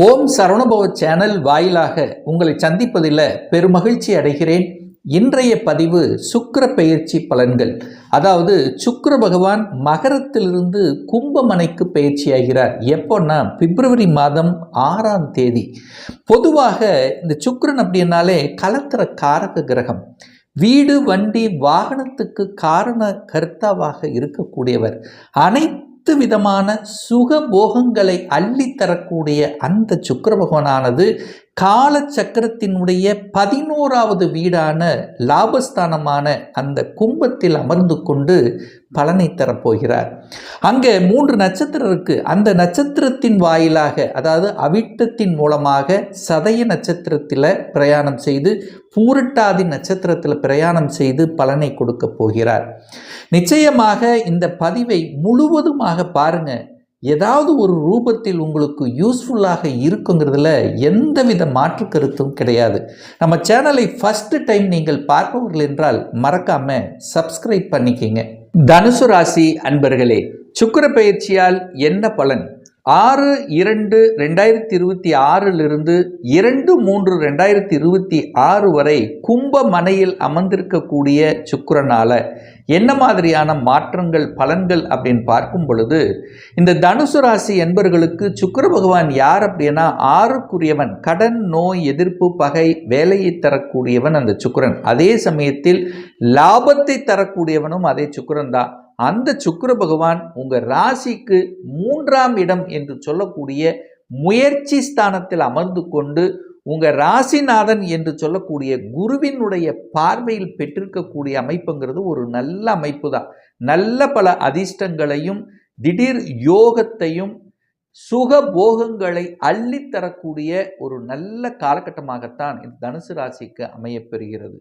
ஓம் Saravanabhava channel வாயிலாக உங்களை சந்திப்பதில் பெருமகிழ்ச்சி அடைகிறேன். இன்றைய பதிவு சுக்கர பெயர்ச்சி பலன்கள். அதாவது சுக்கர பகவான் மகரத்திலிருந்து கும்பமனைக்கு பயிற்சியாகிறார் எப்போன்னா பிப்ரவரி மாதம் ஆறாம் தேதி. பொதுவாக இந்த சுக்கரன் அப்படின்னாலே கலத்திர காரக கிரகம். வீடு வண்டி வாகனத்துக்கு காரண கர்த்தாவாக இருக்கக்கூடியவர். அனைத்து விதமான சுக போகங்களை அள்ளித்தரக்கூடிய அந்த சுக்கர பகவானானது கால சக்கரத்தினுடைய பதினோராவது வீடான லாபஸ்தானமான அந்த கும்பத்தில் அமர்ந்து கொண்டு பலனை தரப்போகிறார். அங்கே மூன்று நட்சத்திரம் இருக்கு. அந்த நட்சத்திரத்தின் வாயிலாக அதாவது அவிட்டத்தின் மூலமாக சதய நட்சத்திரத்தில் பிரயாணம் செய்து பூரட்டாதி நட்சத்திரத்தில் பிரயாணம் செய்து பலனை கொடுக்க போகிறார். நிச்சயமாக இந்த பதிவை முழுவதுமாக பாருங்கள் ஏதாவது ஒரு ரூபத்தில் உங்களுக்கு யூஸ்ஃபுல்லாக இருக்குங்கிறதுல எந்தவித மாற்று கருத்தும் கிடையாது. நம்ம சேனலை ஃபஸ்ட்டு டைம் நீங்கள் பார்ப்பவர்கள் என்றால் மறக்காம சப்ஸ்கிரைப் பண்ணிக்கிங்க. தனுசு ராசி அன்பர்களே சுக்கிர பயிற்சியால் என்ன பலன்? ஆறு இரண்டு ரெண்டாயிரத்தி இருபத்தி ஆறிலிருந்து இரண்டு மூன்று ரெண்டாயிரத்தி இருபத்தி ஆறு வரை கும்ப மனையில் அமர்ந்திருக்கக்கூடிய சுக்கிரனால என்ன மாதிரியான மாற்றங்கள் பலன்கள் அப்படின்னு பார்க்கும் பொழுது இந்த தனுசு ராசி என்பர்களுக்கு சுக்கிர பகவான் யார் அப்படின்னா ஆறுக்குரியவன் கடன் நோய் எதிர்ப்பு பகை வேலையை தரக்கூடியவன் அந்த சுக்கிரன். அதே சமயத்தில் லாபத்தை தரக்கூடியவனும் அதே சுக்கிரன் தான். அந்த சுக்கர பகவான் உங்கள் ராசிக்கு மூன்றாம் இடம் என்று சொல்லக்கூடிய முயற்சி ஸ்தானத்தில் அமர்ந்து கொண்டு உங்கள் ராசிநாதன் என்று சொல்லக்கூடிய குருவினுடைய பார்வையில் பெற்றிருக்கக்கூடிய அமைப்புங்கிறது ஒரு நல்ல அமைப்பு தான் நல்ல பல அதிர்ஷ்டங்களையும் திடீர் யோகத்தையும் சுக போகங்களை அள்ளித்தரக்கூடிய ஒரு நல்ல காலகட்டமாகத்தான் இந்த தனுசு ராசிக்கு அமையப்பெறுகிறது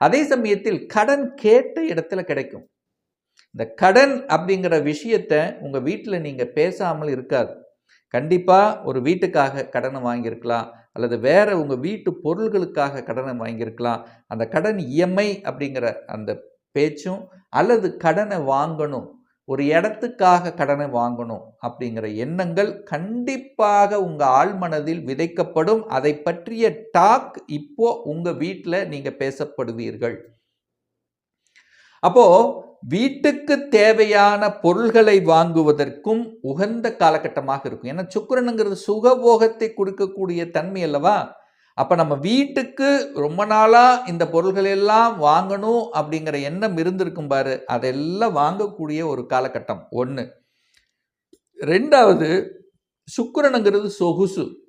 அதே சமயத்தில் கடன் கேட்ட இடத்துல கிடைக்கும். இந்த கடன் அப்படிங்கிற விஷயத்தை உங்கள் வீட்டில் நீங்கள் பேசாமல் இருக்காது. கண்டிப்பாக ஒரு வீட்டுக்காக கடனை வாங்கியிருக்கலாம் அல்லது வேறு உங்கள் வீட்டு பொருள்களுக்காக கடனை வாங்கியிருக்கலாம். அந்த கடன் இஎம்ஐ அப்படிங்கிற அந்த பேச்சும் அல்லது கடனை வாங்கணும் ஒரு இடத்துக்காக கடனை வாங்கணும் அப்படிங்கிற எண்ணங்கள் கண்டிப்பாக உங்கள் ஆழ்மனதில் விதைக்கப்படும். அதை பற்றிய டாக் இப்போ உங்கள் வீட்டில் நீங்கள் பேசப்படுவீர்கள். அப்போது வீட்டுக்கு தேவையான பொருள்களை வாங்குவதற்கும் உகந்த காலகட்டமாக இருக்கும். ஏன்னா சுக்கிரனுங்கிறது சுகபோகத்தை கொடுக்கக்கூடிய தன்மை அல்லவா? அப்போ நம்ம வீட்டுக்கு ரொம்ப நாளாக இந்த பொருள்கள் எல்லாம் வாங்கணும் அப்படிங்கிற எண்ணம் இருந்திருக்கும் பாரு. அதெல்லாம் வாங்கக்கூடிய ஒரு காலகட்டம். ஒன்று ரெண்டாவது சுக்கரனுங்கிறது சொகுசு.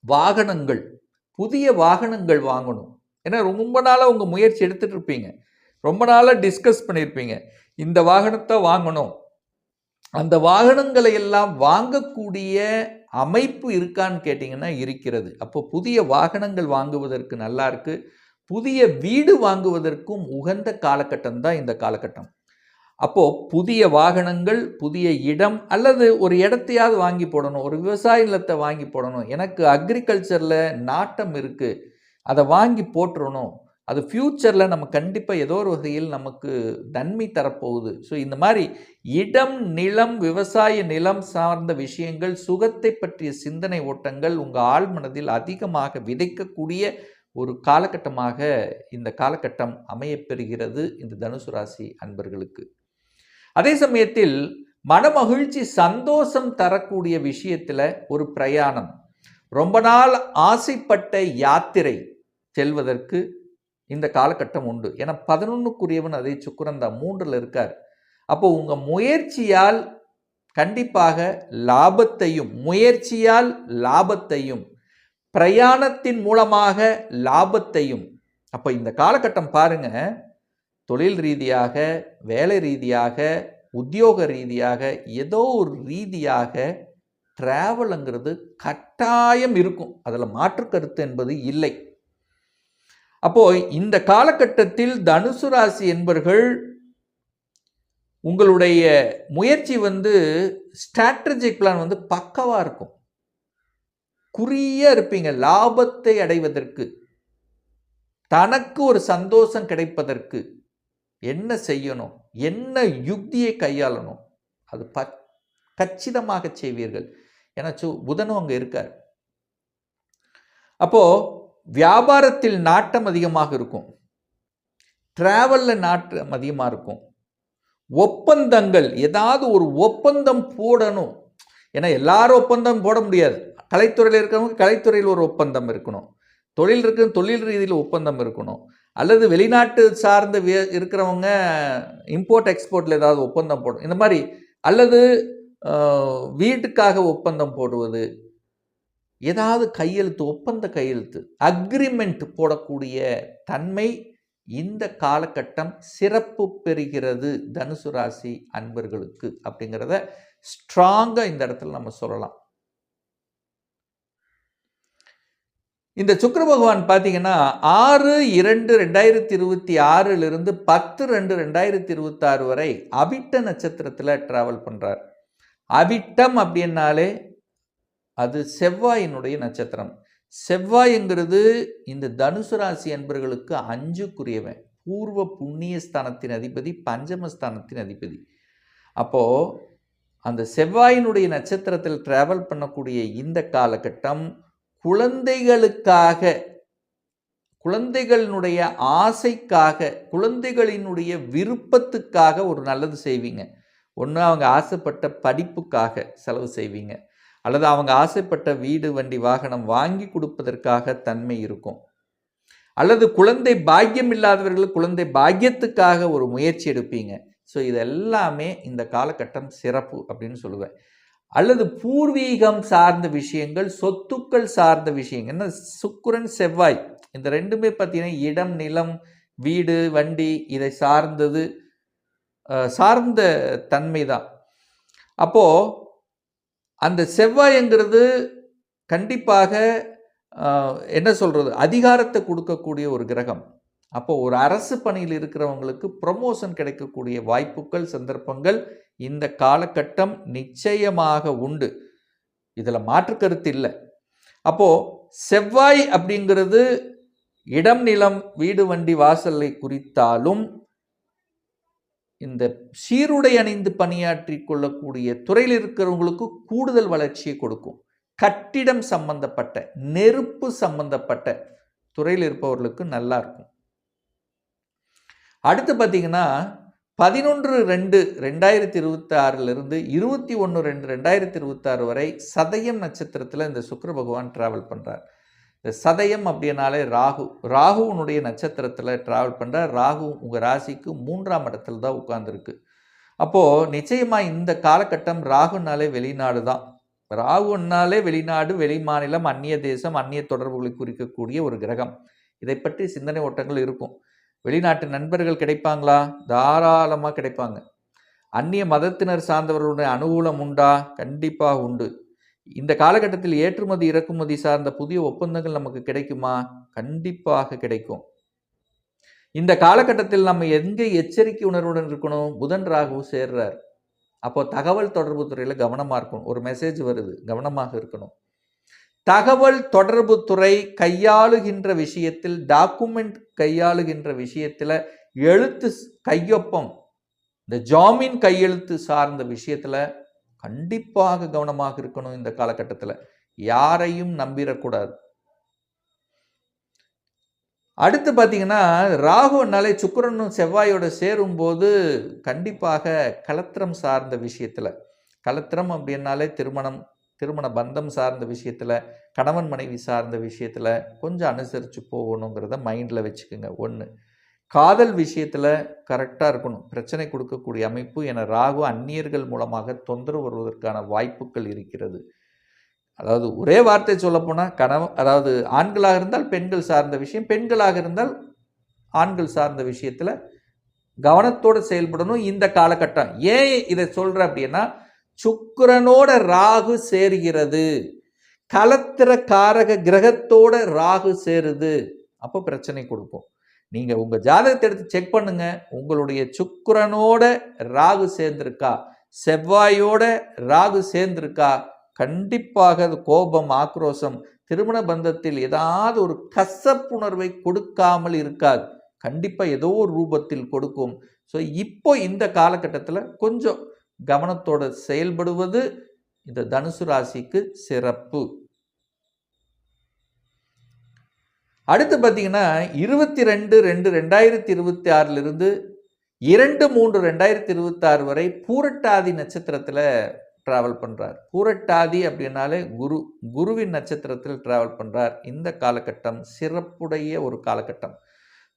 வாகனங்கள். புதிய வாகனங்கள் வாங்கணும். ஏன்னா ரொம்ப நாளாக உங்கள் முயற்சி எடுத்துகிட்டு இருப்பீங்க. ரொம்ப நாளாக டிஸ்கஸ் பண்ணியிருப்பீங்க இந்த வாகனத்தை வாங்கணும். அந்த வாகனங்களை எல்லாம் வாங்கக்கூடிய அமைப்பு இருக்கான்னு கேட்டிங்கன்னா இருக்கிறது. அப்போ புதிய வாகனங்கள் வாங்குவதற்கு நல்லா இருக்குது புதிய வீடு வாங்குவதற்கும் உகந்த காலகட்டம் தான் இந்த காலகட்டம். அப்போது புதிய வாகனங்கள் புதிய இடம் அல்லது ஒரு இடத்தையாவது வாங்கி போடணும் ஒரு விவசாய நிலத்தை வாங்கி போடணும். எனக்கு அக்ரிகல்ச்சரில் நாட்டம் இருக்குது அதை வாங்கி போட்டுறணும். அது ஃப்யூச்சரில் நம்ம கண்டிப்பாக ஏதோ ஒரு வகையில் நமக்கு நன்மை தரப்போகுது. ஸோ இந்த மாதிரி இடம் நிலம் விவசாய நிலம் சார்ந்த விஷயங்கள் சுகத்தை பற்றிய சிந்தனை ஓட்டங்கள் உங்கள் ஆழ்மனதில் அதிகமாக விதைக்கக்கூடிய ஒரு காலகட்டமாக இந்த காலகட்டம் அமையப்பெறுகிறது இந்த தனுசு ராசி அன்பர்களுக்கு. அதே சமயத்தில் மனமகிழ்ச்சி சந்தோஷம் தரக்கூடிய விஷயத்தில் ஒரு பிரயாணம். ரொம்ப நாள் ஆசைப்பட்ட யாத்திரை செல்வதற்கு இந்த காலகட்டம் உண்டு. ஏன்னா பதினொன்றுக்குரியவன் அதே சுக்கரன் தான் மூன்றில் இருக்கார். அப்போ உங்கள் முயற்சியால் கண்டிப்பாக லாபத்தையும் முயற்சியால் லாபத்தையும் பிரயாணத்தின் மூலமாக லாபத்தையும் அப்போ இந்த காலகட்டம் பாருங்க தொழில் ரீதியாக வேலை ரீதியாக உத்தியோக ரீதியாக ஏதோ ஒரு ரீதியாக ட்ராவலுங்கிறது கட்டாயம் இருக்கும். அதில் மாற்று கருத்து என்பது இல்லை. அப்போ இந்த காலகட்டத்தில் தனுசு ராசி என்பர்கள் உங்களுடைய முயற்சி வந்து ஸ்ட்ராட்டஜிக் பிளான் வந்து பக்கவாக இருக்கும். குறிய இருப்பீங்க. லாபத்தை அடைவதற்கு தனக்கு ஒரு சந்தோஷம் கிடைப்பதற்கு என்ன செய்யணும்? என்ன யுக்தியை கையாளணும்? அது ப கச்சிதமாக செய்வீர்கள். ஏன்னா புதனும் அங்கே இருக்கார். அப்போது வியாபாரத்தில் நாட்டம் அதிகமாக இருக்கும். ட்ராவலில் நாட்டம் அதிகமாக இருக்கும். ஒப்பந்தங்கள் ஏதாவது ஒரு ஒப்பந்தம் போடணும். ஏன்னா எல்லாரும் ஒப்பந்தம் போட முடியாது. கலைத்துறையில் இருக்கிறவங்க கலைத்துறையில் ஒரு ஒப்பந்தம் இருக்கணும். தொழில் இருக்கிற தொழில் ரீதியில் ஒப்பந்தம் இருக்கணும். அல்லது வெளிநாட்டு சார்ந்த வே- இருக்கிறவங்க இம்போர்ட் எக்ஸ்போர்ட்டில் ஏதாவது ஒப்பந்தம் போடும் இந்த மாதிரி அல்லது வீட்டுக்காக ஒப்பந்தம் போடுவது ஏதாவது கையெழுத்து ஒப்பந்த கையெழுத்து அக்ரிமெண்ட் போடக்கூடிய தன்மை இந்த காலகட்டம் சிறப்பு பெறுகிறது தனுசு ராசி அன்பர்களுக்கு அப்படிங்கிறத ஸ்ட்ராங்காக இந்த இடத்துல நம்ம சொல்லலாம். இந்த சுக்கர பகவான் பார்த்தீங்கன்னா ஆறு இரண்டு ரெண்டாயிரத்தி இருபத்தி ஆறிலிருந்து பத்து ரெண்டு ரெண்டாயிரத்தி இருபத்தாறு வரை அவிட்ட நட்சத்திரத்தில் ட்ராவல் பண்ணுறார் அவிட்டம் அப்படின்னாலே அது செவ்வாயினுடைய நட்சத்திரம். செவ்வாய்ங்கிறது இந்த தனுசு ராசி அன்பர்களுக்கு அஞ்சுக்குரியவன். பூர்வ புண்ணிய ஸ்தானத்தின் அதிபதி பஞ்சமஸ்தானத்தின் அதிபதி. அப்போது அந்த செவ்வாயினுடைய நட்சத்திரத்தில் டிராவல் பண்ணக்கூடிய இந்த காலகட்டம் குழந்தைகளுக்காக குழந்தைகளினுடைய ஆசைக்காக குழந்தைகளினுடைய விருப்பத்துக்காக ஒரு நல்லது செய்வீங்க. ஒன்று அவங்க ஆசைப்பட்ட படிப்புக்காக செலவு செய்வீங்க. அல்லது அவங்க ஆசைப்பட்ட வீடு வண்டி வாகனம் வாங்கி கொடுப்பதற்காக தன்மை இருக்கும். அல்லது குழந்தை பாக்கியம் இல்லாதவர்கள் குழந்தை பாக்கியத்துக்காக ஒரு முயற்சி எடுப்பீங்க. ஸோ இதெல்லாமே இந்த காலகட்டம் சிறப்பு அப்படின்னு சொல்லுவேன். அல்லது பூர்வீகம் சார்ந்த விஷயங்கள் சொத்துக்கள் சார்ந்த விஷயங்கள். என்ன? சுக்குரன் செவ்வாய். இந்த ரெண்டுமே பார்த்தீங்கன்னா இடம் நிலம் வீடு வண்டி இதை சார்ந்தது சார்ந்த தன்மை தான் அப்போது அந்த செவ்வாய்ங்கிறது கண்டிப்பாக என்ன சொல்கிறது அதிகாரத்தை கொடுக்கக்கூடிய ஒரு கிரகம். அப்போ ஒரு அரசு பணியில் இருக்கிறவங்களுக்கு ப்ரமோஷன் கிடைக்கக்கூடிய வாய்ப்புகள் சந்தர்ப்பங்கள் இந்த காலகட்டம் நிச்சயமாக உண்டு. இதில் மாற்று கருத்து இல்லை. அப்போது செவ்வாய் அப்படிங்கிறது இடம் நிலம் வீடு வண்டி வாசலை குறித்தாலும் இந்த சீருடை அணிந்து பணியாற்றி கொள்ளக்கூடிய துறையில் இருக்கிறவங்களுக்கு கூடுதல் வளர்ச்சியை கொடுக்கும். கட்டிடம் சம்பந்தப்பட்ட நெருப்பு சம்பந்தப்பட்ட துறையில் இருப்பவர்களுக்கு நல்லா இருக்கும். அடுத்து பார்த்தீங்கன்னா பதினொன்று ரெண்டு ரெண்டாயிரத்தி இருபத்தி ஆறிலிருந்து இருபத்தி ஒன்று ரெண்டு ரெண்டாயிரத்தி இருபத்தாறு வரை சதயம் நட்சத்திரத்தில் இந்த சுக்கர பகவான் டிராவல் பண்ணுறார் இந்த சதயம் அப்படின்னாலே ராகு. ராகுவனுடைய நட்சத்திரத்தில் ட்ராவல் பண்ணுற ராகு உங்கள் ராசிக்கு மூன்றாம் இடத்துல தான் உட்காந்துருக்கு அப்போது நிச்சயமாக இந்த காலகட்டம் ராகுனாலே வெளிநாடு தான். ராகுனாலே வெளிநாடு வெளி மாநிலம் அந்நிய தேசம் அந்நிய தொடர்புகளை குறிக்கக்கூடிய ஒரு கிரகம். இதை பற்றி சிந்தனை ஓட்டங்கள் இருக்கும். வெளிநாட்டு நண்பர்கள் கிடைப்பாங்களா? தாராளமாக கிடைப்பாங்க. அந்நிய மதத்தினர் சார்ந்தவர்களுடைய அனுகூலம் உண்டா? கண்டிப்பாக உண்டு. இந்த காலகட்டத்தில் ஏற்றுமதி இறக்குமதி சார்ந்த புதிய ஒப்பந்தங்கள் நமக்கு கிடைக்குமா? கண்டிப்பாக கிடைக்கும். இந்த காலகட்டத்தில் நம்ம எங்கே எச்சரிக்கை உணர்வுடன் இருக்கணும்? புதன் ராகு சேர்றார். அப்போ தகவல் தொடர்பு துறையில் கவனமாக இருக்கணும். ஒரு மெசேஜ் வருது கவனமாக இருக்கணும். தகவல் தொடர்பு துறை கையாளுகின்ற விஷயத்தில் டாக்குமெண்ட் கையாளுகின்ற விஷயத்தில் எழுத்து கையொப்பம் இந்த ஜாமீன் கையெழுத்து சார்ந்த விஷயத்தில் கண்டிப்பாக கவனமாக இருக்கணும் இந்த காலகட்டத்தில். யாரையும் நம்பிடக்கூடாது. அடுத்து பார்த்தீங்கன்னா ராகுனாலே சுக்கிரனும் செவ்வாயோட சேரும்போது கண்டிப்பாக கலத்திரம் சார்ந்த விஷயத்தில் கலத்திரம் அப்படின்னாலே திருமணம் திருமண பந்தம் சார்ந்த விஷயத்தில் கணவன் மனைவி சார்ந்த விஷயத்தில் கொஞ்சம் அனுசரித்து போகணுங்கிறத மைண்டில் வச்சுக்கோங்க. ஒன்று காதல் விஷயத்தில் கரெக்டாக இருக்கணும். பிரச்சனை கொடுக்கக்கூடிய அமைப்பு என ராகு அந்நியர்கள் மூலமாக தொந்தரவு வருவதற்கான வாய்ப்புகள் இருக்கிறது. அதாவது ஒரே வார்த்தை சொல்லப்போனால் கணவன் அதாவது ஆண்களாக இருந்தால் பெண்கள் சார்ந்த விஷயம் பெண்களாக இருந்தால் ஆண்கள் சார்ந்த விஷயத்தில் கவனத்தோடு செயல்படணும் இந்த காலகட்டம். ஏன் இதை சொல்கிறேன் அப்படின்னா சுக்கிரனோட ராகு சேருகிறது. கலத்திர காரக கிரகத்தோட ராகு சேருது. அப்போ பிரச்சனை கொடுப்போம். நீங்கள் உங்கள் ஜாதகத்தை எடுத்து செக் பண்ணுங்க. உங்களுடைய சுக்கரனோட ராகு சேர்ந்திருக்கா? செவ்வாயோட ராகு சேர்ந்திருக்கா? கண்டிப்பாக அது கோபம் ஆக்ரோஷம் திருமண பந்தத்தில் ஏதாவது ஒரு கசப்புணர்வை கொடுக்காமல் இருக்காது. கண்டிப்பாக ஏதோ ஒரு ரூபத்தில் கொடுக்கும். ஸோ இப்போ இந்த காலகட்டத்தில் கொஞ்சம் கவனத்தோடு செயல்படுவது இந்த தனுசு ராசிக்கு சிறப்பு. அடுத்து பார்த்தீங்கன்னா இருபத்தி ரெண்டு ரெண்டு ரெண்டாயிரத்தி இருபத்தி ஆறிலிருந்து இரண்டு மூன்று ரெண்டாயிரத்தி இருபத்தாறு வரை பூரட்டாதி நட்சத்திரத்தில் ட்ராவல் பண்ணுறார் பூரட்டாதி அப்படின்னாலே குரு குருவின் நட்சத்திரத்தில் ட்ராவல் பண்ணுறார் இந்த காலகட்டம் சிறப்புடைய ஒரு காலகட்டம்.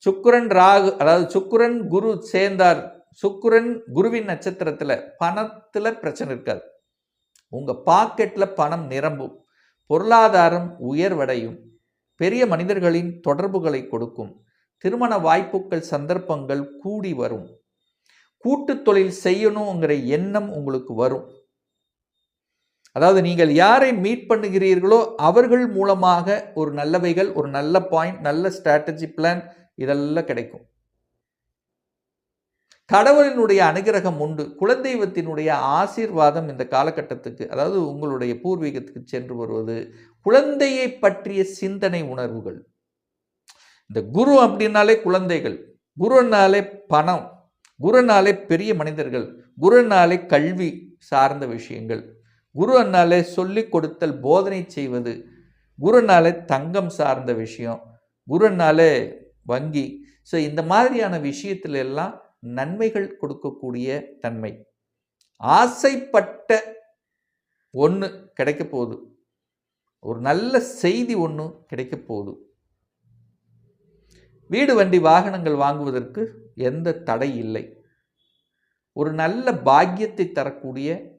சுக்குரன் ராகு அதாவது சுக்குரன் குரு சேர்ந்தார். சுக்குரன் குருவின் நட்சத்திரத்தில் பணத்தில் பிரச்சனை இருக்காது. உங்கள் பாக்கெட்டில் பணம் நிரம்பும். பொருளாதாரம் உயர்வடையும். பெரிய மனிதர்களின் தொடர்புகளை கொடுக்கும். திருமண வாய்ப்புகள் சந்தர்ப்பங்கள் கூடி வரும். கூட்டு தொழில் செய்யணுங்கிற எண்ணம் உங்களுக்கு வரும். அதாவது நீங்கள் யாரை மீட் பண்ணுகிறீர்களோ அவர்கள் மூலமாக ஒரு நல்லவைகள் ஒரு நல்ல பாயிண்ட் நல்ல ஸ்ட்ராட்டஜி பிளான் இதெல்லாம் கிடைக்கும். கடவுளினுடைய அனுகிரகம் உண்டு. குலதெய்வத்தினுடைய ஆசீர்வாதம் இந்த காலகட்டத்துக்கு அதாவது உங்களுடைய பூர்வீகத்துக்கு சென்று வருவது குழந்தையை பற்றிய சிந்தனை உணர்வுகள். இந்த குரு அப்படின்னாலே குழந்தைகள் குருனாலே பணம் குருனாலே பெரிய மனிதர்கள் குருனாலே கல்வி சார்ந்த விஷயங்கள் குரு அண்ணாலே சொல்லிக் கொடுத்தல் போதனை செய்வது குருனாலே தங்கம் சார்ந்த விஷயம் குருனாலே வங்கி. ஸோ இந்த மாதிரியான விஷயத்துல எல்லாம் நன்மைகள் கொடுக்கக்கூடிய தன்மை. ஆசைப்பட்ட ஒன்று கிடைக்க போகுது. ஒரு நல்ல செய்தி ஒன்று கிடைக்க போகுது. வீடு வண்டி வாகனங்கள் வாங்குவதற்கு எந்த தடை இல்லை. ஒரு நல்ல பாக்கியத்தை தரக்கூடிய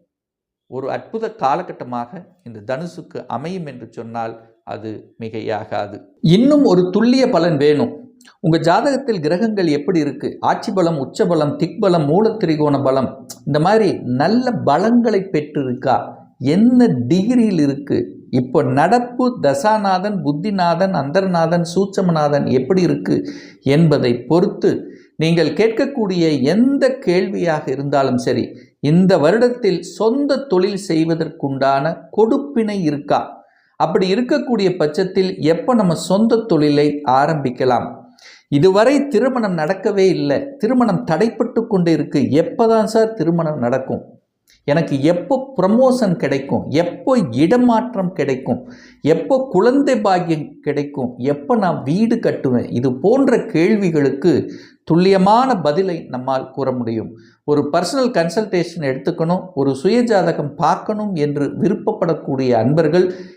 ஒரு அற்புத காலகட்டமாக இந்த தனுசுக்கு அமையும் என்று சொன்னால் அது மிகையாகாது. இன்னும் ஒரு துல்லிய பலன் வேணும். உங்கள் ஜாதகத்தில் கிரகங்கள் எப்படி இருக்குது ஆட்சி பலம் உச்ச பலம் திக்பலம் மூலத்திரிகோண பலம் இந்த மாதிரி நல்ல பலங்களை பெற்றிருக்கா? என்ன டிகிரியில் இருக்குது இப்போ நடப்பு தசாநாதன் புத்திநாதன் அந்தர்நாதன் சூட்சமநாதன் எப்படி இருக்கு என்பதை பொறுத்து நீங்கள் கேட்கக்கூடிய எந்த கேள்வியாக இருந்தாலும் சரி இந்த வருடத்தில் சொந்த தொழில் செய்வதற்குண்டான கொடுப்பினை இருக்கா? அப்படி இருக்கக்கூடிய பட்சத்தில் எப்போ நம்ம சொந்த தொழிலை ஆரம்பிக்கலாம்? இதுவரை திருமணம் நடக்கவே இல்லை. திருமணம் தடைப்பட்டு கொண்டு இருக்கு. எப்போதான் சார் திருமணம் நடக்கும்? எனக்கு எப்போ ப்ரமோஷன் கிடைக்கும்? எப்போ இடமாற்றம் கிடைக்கும்? எப்போ குழந்தை பாக்கியம் கிடைக்கும்? எப்போ நான் வீடு கட்டுவேன்? இது போன்ற கேள்விகளுக்கு துல்லியமான பதிலை நம்மால் கூற முடியும். ஒரு பர்சனல் கன்சல்டேஷன் எடுத்துக்கணும். ஒரு சுயஜாதகம் பார்க்கணும் என்று விருப்பப்படக்கூடிய அன்பர்கள்